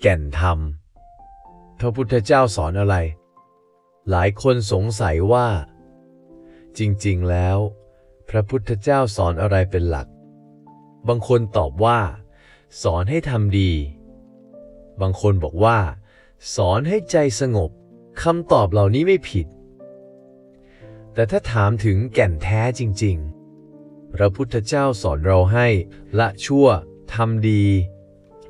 แก่นธรรม พระพุทธเจ้าสอนอะไร หลายคนสงสัยว่า จริงๆแล้ว พระพุทธเจ้าสอนอะไรเป็นหลัก บางคนตอบว่า สอนให้ทำดี บางคนบอกว่า สอนให้ใจสงบคำตอบเหล่านี้ไม่ผิด แต่ถ้าถามถึงแก่นแท้จริง ๆ พระพุทธเจ้าสอนเราให้ละชั่วทำดี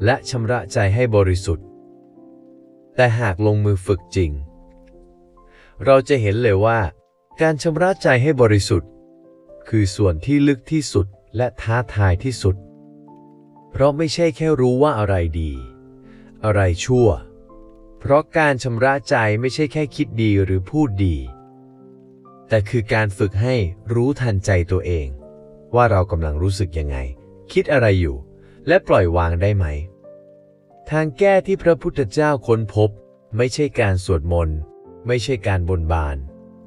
และชำระใจให้บริสุทธิ์ แต่หากลงมือฝึกจริง เราจะเห็นเลยว่า การชำระใจให้บริสุทธิ์ คือส่วนที่ลึกที่สุดและท้าทายที่สุด เพราะไม่ใช่แค่รู้ว่าอะไรดี อะไรชั่ว เพราะการชำระใจไม่ใช่แค่คิดดีหรือพูดดี แต่คือการฝึกให้รู้ทันใจตัวเอง ว่าเรากำลังรู้สึกยังไง คิดอะไรอยู่ และปล่อยวางได้ไหม ทางแก้ที่พระพุทธเจ้าค้นพบ ไม่ใช่การสวดมนต์ ไม่ใช่การบนบาน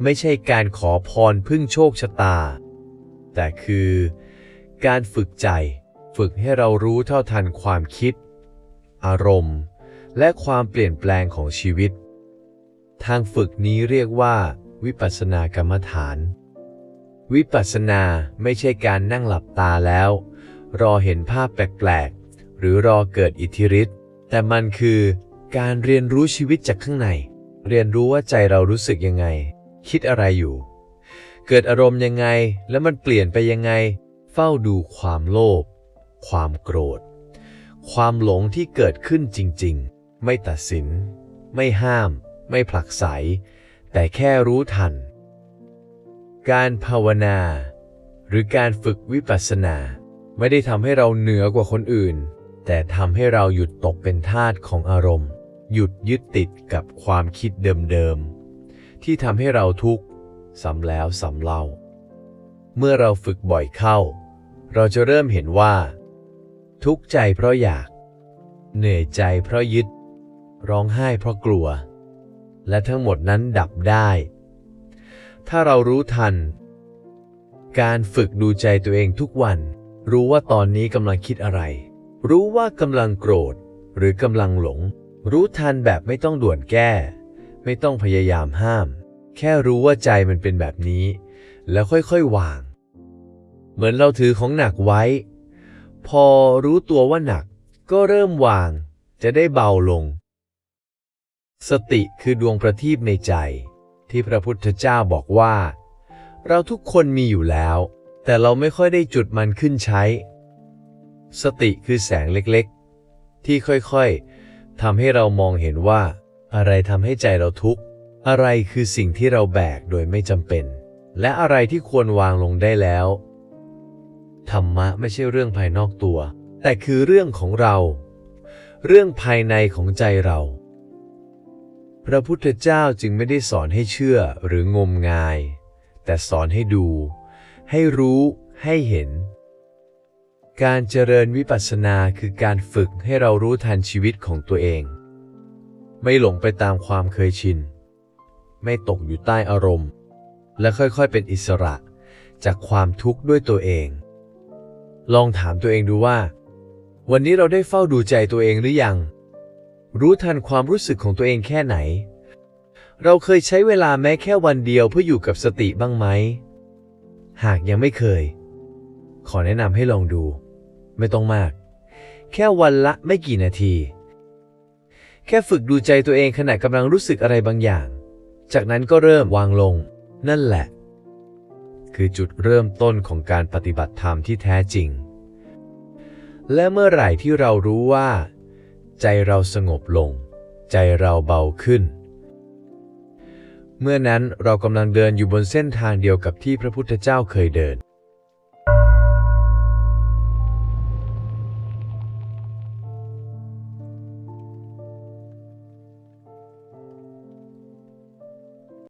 ไม่ใช่การขอพรพึ่งโชคชะตา แต่คือการฝึกใจ ฝึกให้เรารู้เท่าทันความคิด อารมณ์ และความเปลี่ยนแปลงของชีวิต ทางฝึกนี้เรียกว่า วิปัสสนากรรมฐาน วิปัสสนาไม่ใช่การนั่งหลับตาแล้ว รอเห็นภาพแปลกๆ หรือรอเกิดอิทธิฤทธิ์ แต่มันคือการเรียนรู้ชีวิตจากข้างใน เรียนรู้ว่าใจเรารู้สึกยังไง คิดอะไรอยู่ เกิดอารมณ์ยังไง แล้วมันเปลี่ยนไปยังไง เฝ้าดูความโลภ ความโกรธ ความหลงที่เกิดขึ้นจริงๆ ไม่ตัดสิน ไม่ห้าม ไม่ผลักไส แต่แค่รู้ทัน การภาวนา หรือการฝึกวิปัสสนา ไม่ได้ทำให้เราเหนือกว่าคนอื่น แต่ทำให้เราหยุดตกเป็นทาสของอารมณ์ หยุดยึดติดกับความคิดเดิมๆ ที่ทำให้เราทุกข์ซ้ำแล้วซ้ำเล่า เมื่อเราฝึกบ่อยเข้า เราจะเริ่มเห็นว่า ทุกข์ใจเพราะอยาก เหนื่อยใจเพราะยึด ร้องไห้เพราะกลัว และทั้งหมดนั้นดับได้ ถ้าเรารู้ทัน การฝึกดูใจตัวเองทุกวัน รู้ว่าตอนนี้กำลังคิดอะไร รู้ว่ากำลังโกรธ หรือกำลังหลง รู้ทันแบบไม่ต้องด่วนแก้ ไม่ต้องพยายามห้าม แค่รู้ว่าใจมันเป็นแบบนี้ แล้วค่อยๆวาง เหมือนเราถือของหนักไว้ พอรู้ตัวว่าหนัก ก็เริ่มวาง จะได้เบาลง สติคือดวงประทีปในใจ ที่พระพุทธเจ้าบอกว่า เราทุกคนมีอยู่แล้ว แต่เราไม่ค่อยได้จุดมันขึ้นใช้ สติคือแสงเล็กๆ ที่ค่อยๆทำให้เรามองเห็นว่า อะไรทำให้ใจเราทุกข์ อะไรคือสิ่งที่เราแบกโดยไม่จำเป็น และอะไรที่ควรวางลงได้แล้ว ธรรมะไม่ใช่เรื่องภายนอกตัว แต่คือเรื่องของเรา เรื่องภายในของใจเรา พระพุทธเจ้าจึงไม่ได้สอนให้เชื่อหรืองมงาย แต่สอนให้ดู ให้รู้ให้เห็น การเจริญวิปัสสนาคือการฝึกให้เรารู้ทันชีวิตของตัวเอง ไม่หลงไปตามความเคยชิน ไม่ตกอยู่ใต้อารมณ์ และค่อยๆเป็นอิสระจากความทุกข์ด้วยตัวเอง ลองถามตัวเองดูว่า วันนี้เราได้เฝ้าดูใจตัวเองหรือยัง รู้ทันความรู้สึกของตัวเองแค่ไหน เราเคยใช้เวลาแม้แค่วันเดียวเพื่ออยู่กับสติบ้างไหม หากยังไม่เคย ขอแนะนำให้ลองดู ไม่ต้องมาก แค่วันละไม่กี่นาที แค่ฝึกดูใจตัวเองขณะกำลังรู้สึกอะไรบางอย่าง จากนั้นก็เริ่มวางลง นั่นแหละ คือจุดเริ่มต้นของการปฏิบัติธรรมที่แท้จริง และเมื่อไหร่ที่เรารู้ว่า ใจเราสงบลง ใจเราเบาขึ้น เมื่อนั้นเรากำลังเดินอยู่บนเส้นทางเดียวกับที่พระพุทธเจ้าเคยเดิน